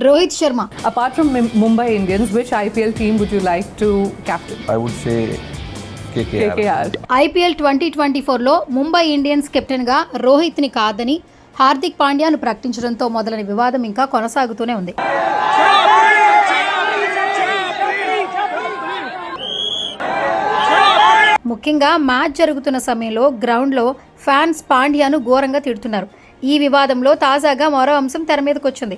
Rohit Sharma Apart from Mum- Mumbai Indians, which IPL team would you like to captain? I would say KKR. KKR. IPL twenty twenty ఫోర్లో Mumbai Indians కెప్టెన్గా రోహిత్ని కాదని హార్దిక్ పాండ్యాను ప్రకటించడంతో మొదలైన వివాదం ఇంకా కొనసాగుతూనే ఉంది ముఖ్యంగా మ్యాచ్ జరుగుతున్న సమయంలో గ్రౌండ్లో ఫ్యాన్స్ పాండ్యాను ఘోరంగా తిడుతున్నారు ఈ వివాదంలో తాజాగా మరో అంశం తెర మీదకి వచ్చింది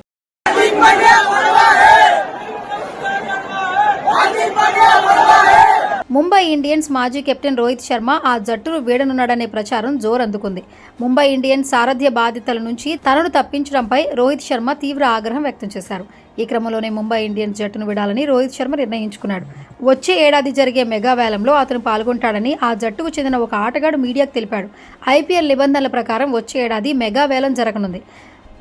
ముంబై ఇండియన్స్ మాజీ కెప్టెన్ రోహిత్ శర్మ ఆ జట్టును వీడనున్నాడనే ప్రచారం జోరందుకుంది. ముంబై ఇండియన్స్ సారథ్య బాధ్యతల నుంచి తనను తప్పించడంపై రోహిత్ శర్మ తీవ్ర ఆగ్రహం వ్యక్తం చేశారు. ఈ క్రమంలోనే ముంబై ఇండియన్స్ జట్టును విడాలని రోహిత్ శర్మ నిర్ణయించుకున్నాడు. వచ్చే ఏడాది జరిగే మెగా వేలంలో అతను పాల్గొంటాడని ఆ జట్టుకు చెందిన ఒక ఆటగాడు మీడియాకు తెలిపాడు. ఐపీఎల్ నిబంధనల ప్రకారం వచ్చే ఏడాది మెగా వేలం జరగనుంది.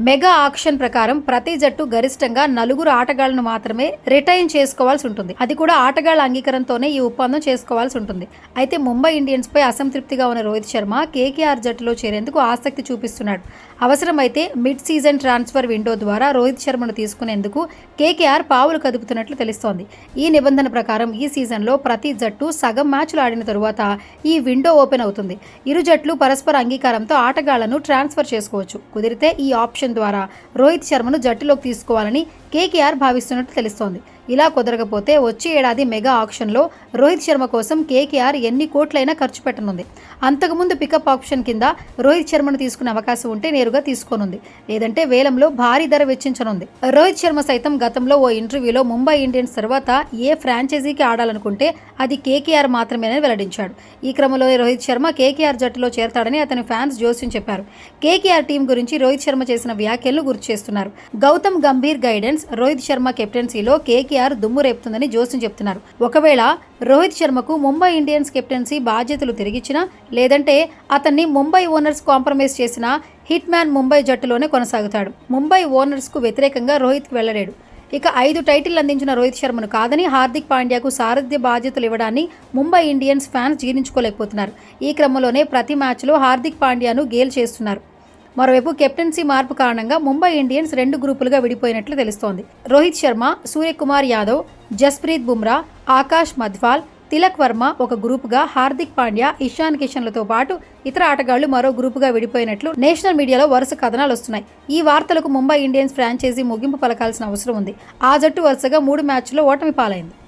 మెగా ఆక్షన్ ప్రకారం ప్రతి జట్టు గరిష్టంగా నలుగురు ఆటగాళ్ళను మాత్రమే రిటైన్ చేసుకోవాల్సి ఉంటుంది. అది కూడా ఆటగాళ్ళ అంగీకారంతోనే ఈ ఒప్పందం చేసుకోవాల్సి ఉంటుంది. అయితే ముంబై ఇండియన్స్ పై అసంతృప్తిగా ఉన్న రోహిత్ శర్మ కేకేఆర్ జట్టులో చేరేందుకు ఆసక్తి చూపిస్తున్నాడు. అవసరమైతే మిడ్ సీజన్ ట్రాన్స్ఫర్ విండో ద్వారా రోహిత్ శర్మను తీసుకునేందుకు కేకేఆర్ పావులు కదుపుతున్నట్లు తెలుస్తోంది. ఈ నిబంధన ప్రకారం ఈ సీజన్లో ప్రతి జట్టు సగం మ్యాచ్లు ఆడిన తరువాత ఈ విండో ఓపెన్ అవుతుంది. ఇరు జట్లు పరస్పర అంగీకారంతో ఆటగాళ్ళను ట్రాన్స్ఫర్ చేసుకోవచ్చు. కుదిరితే ఈ ఆప్షన్ ద్వారా రోహిత్ శర్మను జట్టులోకి తీసుకోవాలని కేకేఆర్ భావిస్తున్నట్టు తెలుస్తోంది. ఇలా కుదరకపోతే వచ్చే ఏడాది మెగా ఆప్షన్లో రోహిత్ శర్మ కోసం కేకేఆర్ ఎన్ని కోట్లైనా ఖర్చు పెట్టనుంది. అంతకుముందు పికప్ ఆప్షన్ కింద రోహిత్ శర్మను తీసుకునే అవకాశం ఉంటే నేరుగా తీసుకోనుంది. లేదంటే వేలంలో భారీ ధర వెచ్చించనుంది. రోహిత్ శర్మ సైతం గతంలో ఓ ఇంటర్వ్యూలో ముంబై ఇండియన్స్ తర్వాత ఏ ఫ్రాంచైజీకి ఆడాలనుకుంటే అది కేకేఆర్ మాత్రమేనని వెల్లడించాడు. ఈ క్రమంలో రోహిత్ శర్మ కేకేఆర్ జట్టులో చేరతాడని అతని ఫ్యాన్స్ జోస్యం చెప్పారు. కేకేఆర్ టీం గురించి రోహిత్ శర్మ చేసిన వ్యాఖ్యలను గుర్తు చేస్తున్నారు గౌతమ్ గంభీర్ గైడెన్స్ రోహిత్ శర్మ కెప్టెన్సీలో కేకేఆర్ దుమ్ము రేపుతుందని జోస్యం చెప్తున్నారు. ఒకవేళ రోహిత్ శర్మకు ముంబై ఇండియన్స్ కెప్టెన్సీ బాధ్యతలు తిరిగిచ్చినా లేదంటే అతన్ని ముంబై ఓనర్స్ కాంప్రమైజ్ చేసిన హిట్ మ్యాన్ ముంబై జట్టులోనే కొనసాగుతాడు. ముంబై ఓనర్స్కు వ్యతిరేకంగా రోహిత్ వెళ్ళలేడు. ఇక ఐదు టైటిల్ అందించిన రోహిత్ శర్మను కాదని హార్దిక్ పాండ్యాకు సారథ్య బాధ్యతలు ఇవ్వడాన్ని ముంబై ఇండియన్స్ ఫ్యాన్స్ జీర్ణించుకోలేకపోతున్నారు. ఈ క్రమంలోనే ప్రతి మ్యాచ్లో హార్దిక్ పాండ్యాను గేల్ చేస్తున్నారు. మరోవైపు కెప్టెన్సీ మార్పు కారణంగా ముంబై ఇండియన్స్ రెండు గ్రూపులుగా విడిపోయినట్లు తెలుస్తోంది. రోహిత్ శర్మ సూర్యకుమార్ యాదవ్ జస్ప్రీత్ బుమ్రా ఆకాష్ మధ్వాల్ తిలక్ వర్మ ఒక గ్రూపుగా హార్దిక్ పాండ్యా ఇషాన్ కిషన్లతో పాటు ఇతర ఆటగాళ్ళు మరో గ్రూపుగా విడిపోయినట్లు నేషనల్ మీడియాలో వరుస కథనాలు వస్తున్నాయి. ఈ వార్తలకు ముంబై ఇండియన్స్ ఫ్రాంచైజీ ముగింపు పలకాల్సిన అవసరం ఉంది. ఆ జట్టు వరుసగా మూడు మ్యాచ్ల్లో ఓటమి పాలైంది.